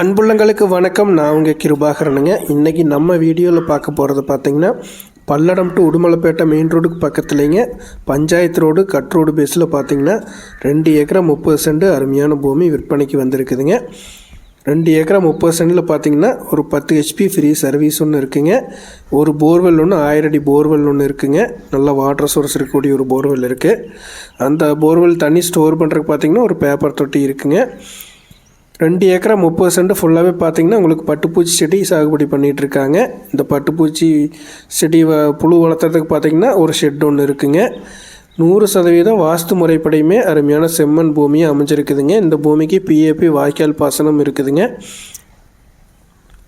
அன்புள்ளங்களுக்கு வணக்கம். நான் உங்கள் கிருபாகரனுங்க. இன்றைக்கி நம்ம வீடியோவில் பார்க்க போகிறது பார்த்தீங்கன்னா பல்லடம் டு உடுமலைப்பேட்டை மெயின் ரோடுக்கு பக்கத்துலேங்க பஞ்சாயத்து ரோடு கட் ரோடு பேஸில் பார்த்திங்கன்னா ரெண்டு ஏக்கரா முப்பது சென்ட் அருமையான பூமி விற்பனைக்கு வந்திருக்குதுங்க. ரெண்டு ஏக்கரா முப்பது சென்டில் பார்த்தீங்கன்னா ஒரு பத்து ஹெச்பி ஃப்ரீ சர்வீஸ் ஒன்று இருக்குங்க. ஒரு போர்வெல் ஒன்று ஆயிரடி போர்வெல் ஒன்று இருக்குங்க. நல்ல வாட்டர் சோர்ஸ் இருக்கக்கூடிய ஒரு போர்வெல் இருக்குது அந்த போர்வெல் தண்ணி ஸ்டோர் பண்ணுறதுக்கு பார்த்தீங்கன்னா ஒரு பேப்பர் தொட்டி இருக்குங்க. ரெண்டு ஏக்கரா முப்பது சென்ட் ஃபுல்லாகவே பார்த்தீங்கன்னா உங்களுக்கு பட்டுப்பூச்சி செடி சாகுபடி பண்ணிகிட்டு இருக்காங்க இந்த பட்டுப்பூச்சி செடி வ புழு வளர்த்துறதுக்கு பார்த்தீங்கன்னா ஒரு ஷெட் ஒன்று இருக்குங்க. நூறு சதவீதம் வாஸ்து முறைப்படியுமே அருமையான செம்மண் பூமியும் அமைஞ்சிருக்குதுங்க. இந்த பூமிக்கு பிஏபி வாய்க்கால் பாசனம் இருக்குதுங்க.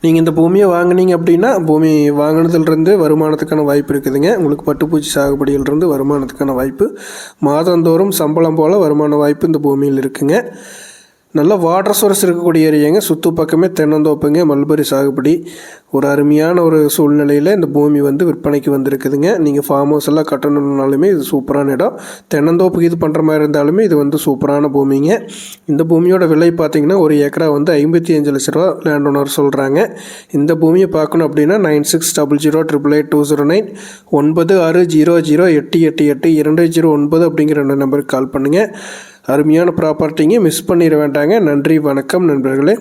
நீங்கள் இந்த பூமியை வாங்குனீங்க அப்படின்னா பூமி வாங்கினதுலேருந்து வருமானத்துக்கான வாய்ப்பு இருக்குதுங்க. உங்களுக்கு பட்டுப்பூச்சி சாகுபடியிலிருந்து வருமானத்துக்கான வாய்ப்பு. மாதந்தோறும் சம்பளம் போல் வருமான வாய்ப்பு இந்த பூமியில் இருக்குங்க. நல்ல வாட்டர் சோர்ஸ் இருக்கக்கூடிய ஏரியாங்க சுற்று பக்கமே தென்னந்தோப்புங்க மல்பரி சாகுபடி. ஒரு அருமையான ஒரு சூழ்நிலையில் இந்த பூமி வந்து விற்பனைக்கு வந்திருக்குதுங்க. நீங்கள் ஃபார்ம் ஹவுஸ் எல்லாம் கட்டணுன்னாலுமே இது சூப்பரான இடம். தென்னந்தோப்புக்கு இது பண்ணுற மாதிரி இருந்தாலுமே இது வந்து சூப்பரான பூமிங்க. இந்த பூமியோட விலை பார்த்தீங்கன்னா ஒரு ஏக்கரா வந்து ஐம்பத்தி அஞ்சு லட்ச ரூபா லேண்ட் ஓனர் சொல்கிறாங்க இந்த பூமியை பார்க்கணும் அப்படின்னா nine six double zero triple eight two zero nine ஒன்பது ஆறு ஜீரோ ஜீரோ எட்டு எட்டு எட்டு இரண்டு ஜீரோ ஒன்பது அப்படிங்கிற ரெண்டு நம்பருக்கு கால் பண்ணுங்கள் அருமையான ப்ராப்பர்ட்டிங்க மிஸ் பண்ணிட வேண்டாங்க. நன்றி வணக்கம் நண்பர்களே.